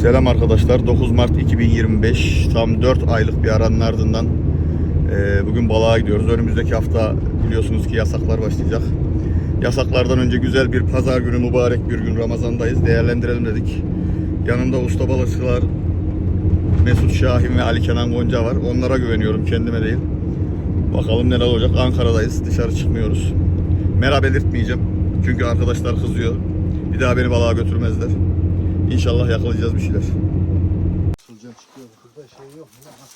Selam arkadaşlar. 9 Mart 2025. Tam 4 aylık bir aranın ardından e, bugün balığa gidiyoruz. Önümüzdeki hafta biliyorsunuz ki yasaklar başlayacak. Yasaklardan önce güzel bir pazar günü, mübarek bir gün Ramazan'dayız. Değerlendirelim dedik. Yanımda usta balıkçılar Mesut Şahin ve Ali Kenan Gonca var. Onlara güveniyorum, kendime değil. Bakalım neler olacak. Ankara'dayız. Dışarı çıkmıyoruz. Merhaba belirtmeyeceğim. Çünkü arkadaşlar kızıyor. Bir daha beni balığa götürmezler. İnşallah yakalayacağız bir şeyler. Şey?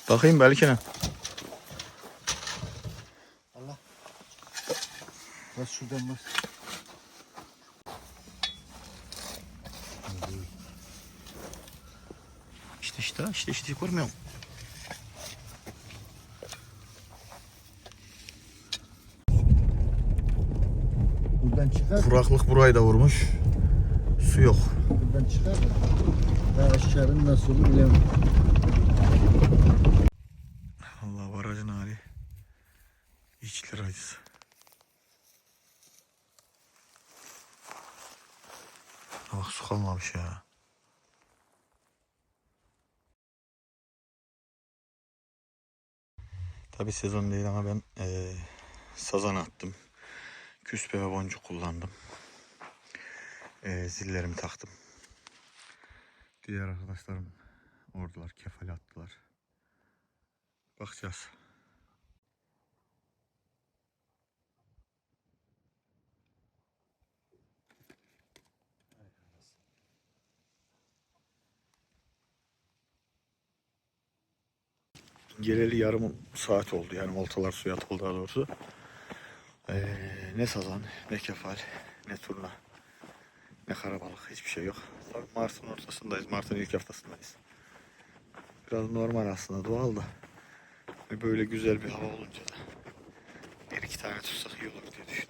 Bakayım belki ne? Allah. Bas şuradan bas. İşte işte işte işte görmüyorum. Buradan çıkar. Kuraklık burayı da vurmuş. Su yok. Buradan çıkar da. Ben aşağının nasıl olur bilemem. Allah barajın hali. İçler acısı. Bak su kalmamış ya. Tabi sezon değil ama ben eee sazan attım. Küspe ve boncuk kullandım. Eee, zillerimi taktım. Diğer arkadaşlarım oradalar kefal attılar. Bakacağız. Geleli yarım saat oldu yani oltalar suya atıldı daha doğrusu. Ee, ne sazan, ne kefal, ne turna, karabalık hiçbir şey yok. Tabii Mart'ın ortasındayız, Mart'ın ilk haftasındayız. Biraz normal aslında doğal da. Ve böyle güzel bir hava olunca da bir iki tane tutsak iyi olur diye.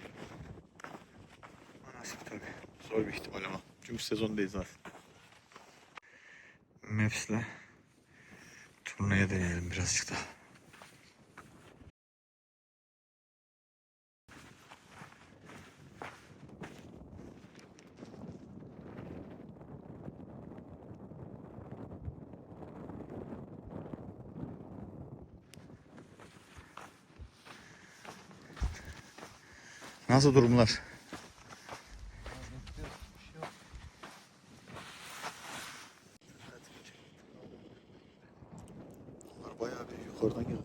Ama nasip tabii. Zor bir ihtimal ama. Çünkü sezondayız aslında. Maps'le turneye deneyelim birazcık daha. Nasıl durumlar? Bunlar bayağı bir yukarıdan geldi.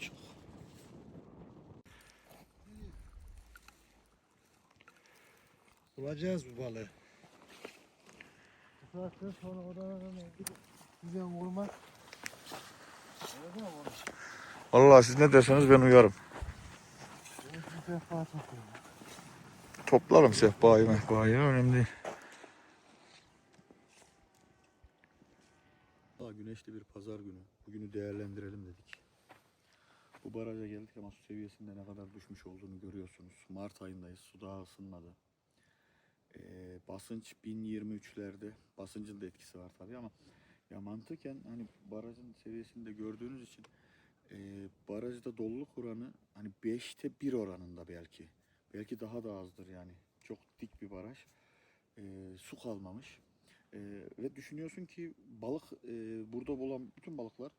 Çok. Bulacağız bu balığı. Bu saatten sonra oralarına gidip güzel vurmak. Öyle değil mi oğlum? Vallahi siz ne derseniz ben uyarım. Toplarım sehpayı mehpayı önemli. Daha güneşli bir pazar günü. Bugünü değerlendirelim dedik. Bu baraja geldik ama su seviyesinde ne kadar düşmüş olduğunu görüyorsunuz. Mart ayındayız. Su daha ısınmadı. Ee, basınç 1023'lerde. Basıncın da etkisi var tabii ama ya mantıken hani barajın seviyesini de gördüğünüz için e, barajda doluluk oranı hani 5'te 1 oranında belki. Belki daha da azdır yani. Çok dik bir baraj. Ee, su kalmamış. Ee, ve düşünüyorsun ki balık e, burada bulan bütün balıklar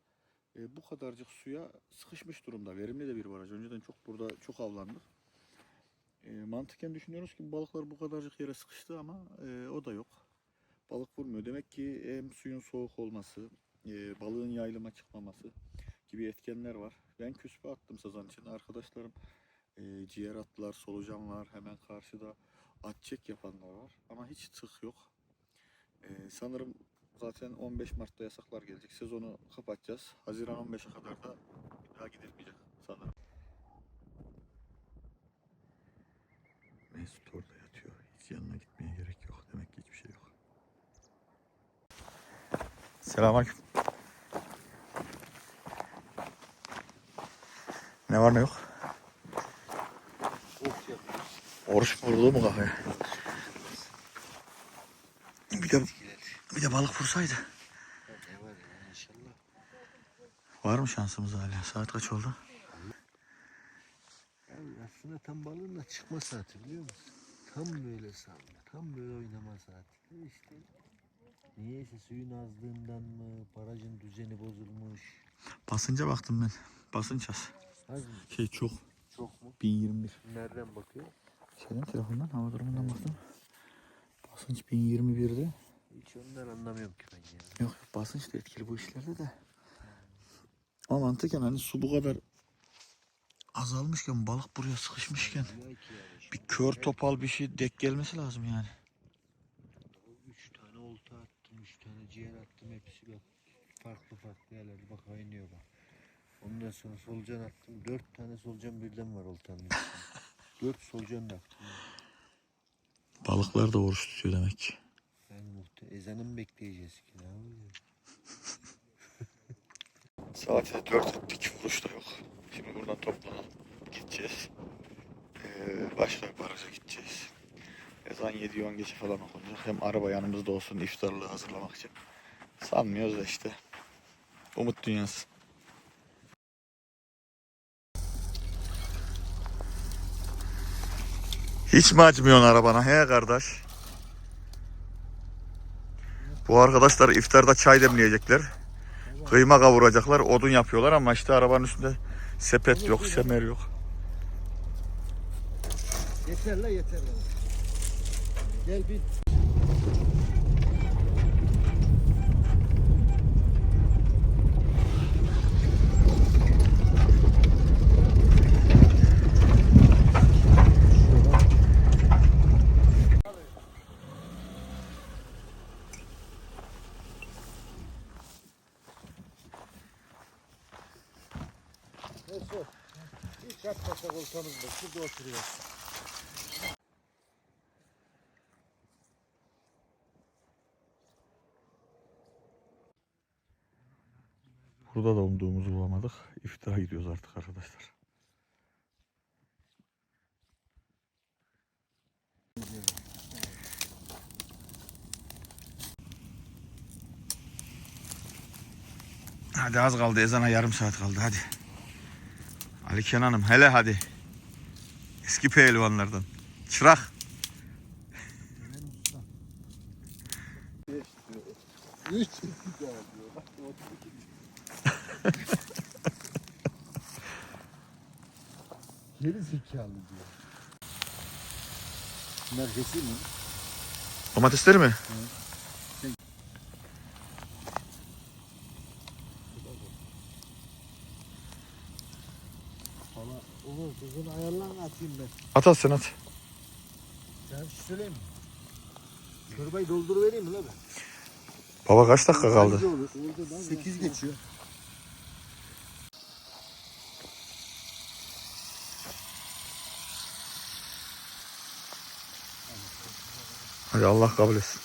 e, bu kadarcık suya sıkışmış durumda. Verimli de bir baraj. Önceden çok burada çok avlandık. E, mantıken düşünüyoruz ki balıklar bu kadarcık yere sıkıştı ama e, o da yok. Balık vurmuyor. Demek ki hem suyun soğuk olması, e, balığın yayılıma çıkmaması gibi etkenler var. Ben küspe attım sazan için. Arkadaşlarım e, ciğer attılar, solucan var. Hemen karşıda at çek yapanlar var. Ama hiç tık yok. E, sanırım zaten 15 Mart'ta yasaklar gelecek. Sezonu kapatacağız. Haziran 15'e kadar da bir daha gidilmeyecek sanırım. Mesut orada yatıyor. Hiç yanına gitmeye gerek yok. Demek ki hiçbir şey yok. Selamünaleyküm. Ne var ne yok? Oruç vurdu mu kafaya? Bir de, bir de balık vursaydı. Var mı şansımız hala? Saat kaç oldu? Aslında tam balığın da çıkma saati biliyor musun? Tam böyle sallıyor. Tam böyle oynama saati. İşte niyeyse suyun azlığından mı, barajın düzeni bozulmuş. Basınca baktım ben. Basınç az. Az mı? Şey çok. Çok mu? 1021. Nereden bakıyor? Şeyden telefondan hava durumundan baktım. Basınç 1021'de. Hiç ondan anlamıyorum ki ben ya. Yok basınç da etkili bu işlerde de. Ama mantıken hani su bu kadar azalmışken balık buraya sıkışmışken bir kör topal bir şey dek gelmesi lazım yani. Üç tane olta attım, üç tane ciğer attım. Hepsi bak farklı farklı yerlerde bak oynuyor bak. Ondan sonra solucan attım. Dört tane solucan birden var oltanın içinde. Dört solucan da attım. Balıklar da oruç tutuyor demek ki. Yani muhte ezanı mı bekleyeceğiz ki? Ne oluyor? Saate 4 ettik vuruş da yok. Şimdi buradan toplanalım. Gideceğiz. Ee, başka bir baraja gideceğiz. Ezan 7-10 geçe falan okunacak. Hem araba yanımızda olsun iftarlığı hazırlamak için. Sanmıyoruz da işte. Umut dünyası. Hiç mi acmıyorsun arabana he kardeş? Bu arkadaşlar iftarda çay demleyecekler. Kıyma kavuracaklar, odun yapıyorlar ama işte arabanın üstünde sepet yok, semer yok. Yeter la yeter la. Gel bir. Neyse. Hiç atmasak oltamızda. Şurada oturuyoruz. Burada da umduğumuzu bulamadık. İftara gidiyoruz artık arkadaşlar. Hadi az kaldı ezana yarım saat kaldı hadi. Ali Kenan'ım hele hadi. Eski pehlivanlardan. Çırak. Üç Geri zekalı diyor. Bunlar kesin mi? Domatesleri mi? Valla olur kızın ayarlarını atayım ben. At at sen at. Sen söyleyeyim mi? Çorbayı dolduruvereyim mi la ben? Baba kaç dakika kaldı? Olur. 8 geçiyor. Hadi Allah kabul etsin.